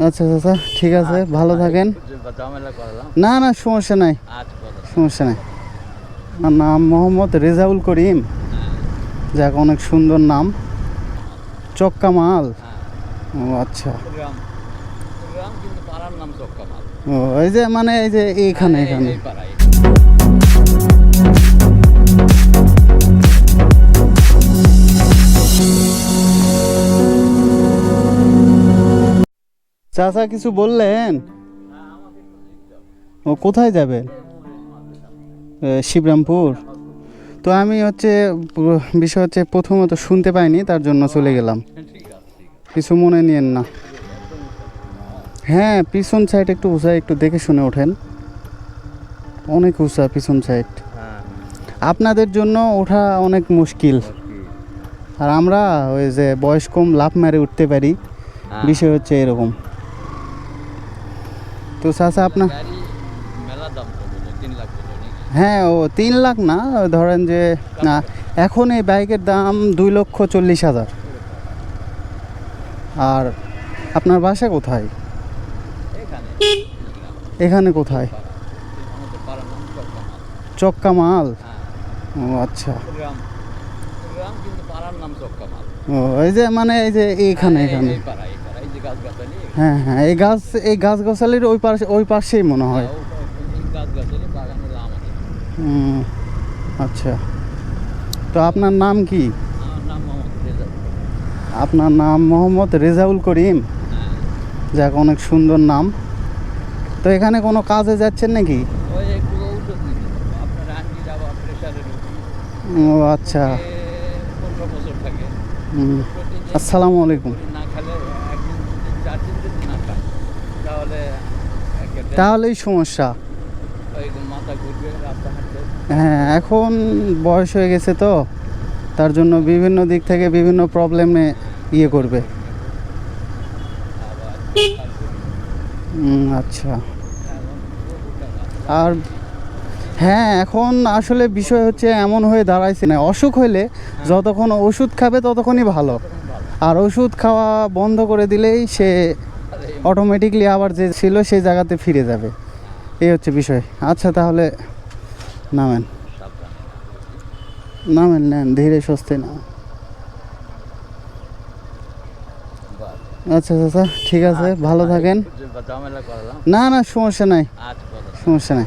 আচ্ছা চাচা ঠিক আছে ভালো থাকেন। না না সমস্যা নাই। আচ্ছা সমস্যা নাই। আমার নাম মোহাম্মদ রেজাউল করিম। যাক অনেক সুন্দর নাম। চক্কা মাল। হ্যাঁ। ও আচ্ছা। চক্কামাল ও এই যে মানে এই যে এইখানে এখানে চাচা কিছু বললেন? ও কোথায় যাবেন শিবরামপুর। তো আমি হচ্ছে বিষয় হচ্ছে প্রথমত শুনতে পাইনি তার জন্য চলে গেলাম। কিছু মনে নিয়েন না। হ্যাঁ পিছন সাইড একটু উঁচা একটু দেখে শুনে ওঠেন। অনেক উঁচা পিছন সাইড আপনাদের জন্য ওঠা অনেক মুশকিল। আর আমরা ওই যে বয়স কম লাভ মারে উঠতে পারি। হ্যাঁ। বিষয় হচ্ছে এরকম। তো চাচা, আপনার? হ্যাঁ ও তিন লাখ না? ধরেন যে, না, এখন এই বাইকের দাম দুই লক্ষ চল্লিশ হাজার। আর আপনার বাসা কোথায়? এখানে এখানে কোথায়? চক্কা মাল? ও আচ্ছা। ও, এই যে মানে এই যে, এইখানে এখানে হ্যাঁ হ্যাঁ এই গাছ এই গাছ গাছালির ওই পাশে ওই পাশেই মনে হয়। হুম, আচ্ছা। তো আপনার নাম কি? আপনার নাম মোহাম্মদ রেজাউল করিম? হ্যাঁ। যাক অনেক সুন্দর নাম। তো এখানে কোনো কাজে যাচ্ছেন নাকি? ও আচ্ছা। আসসালামু আলাইকুম। তাহলেই সমস্যা। হ্যাঁ এখন বয়স হয়ে গেছে তো তার জন্য বিভিন্ন দিক থেকে বিভিন্ন প্রবলেমে ইয়ে করবে। আচ্ছা। আর হ্যাঁ এখন আসলে বিষয় হচ্ছে এমন হয়ে দাঁড়াইছে না অসুখ হইলে যতক্ষণ ওষুধ খাবে ততক্ষণই ভালো। আর ওষুধ খাওয়া বন্ধ করে দিলেই সে অটোমেটিকলি আবার যে ছিল সেই জায়গাতে ফিরে যাবে। এই হচ্ছে বিষয়। আচ্ছা তাহলে নামেন। নামেন নেন ধীরে সস্তে না আচ্ছা আচ্ছা চাচা ঠিক আছে ভালো থাকেন। না না সমস্যা নাই। আচ্ছা সমস্যা নাই।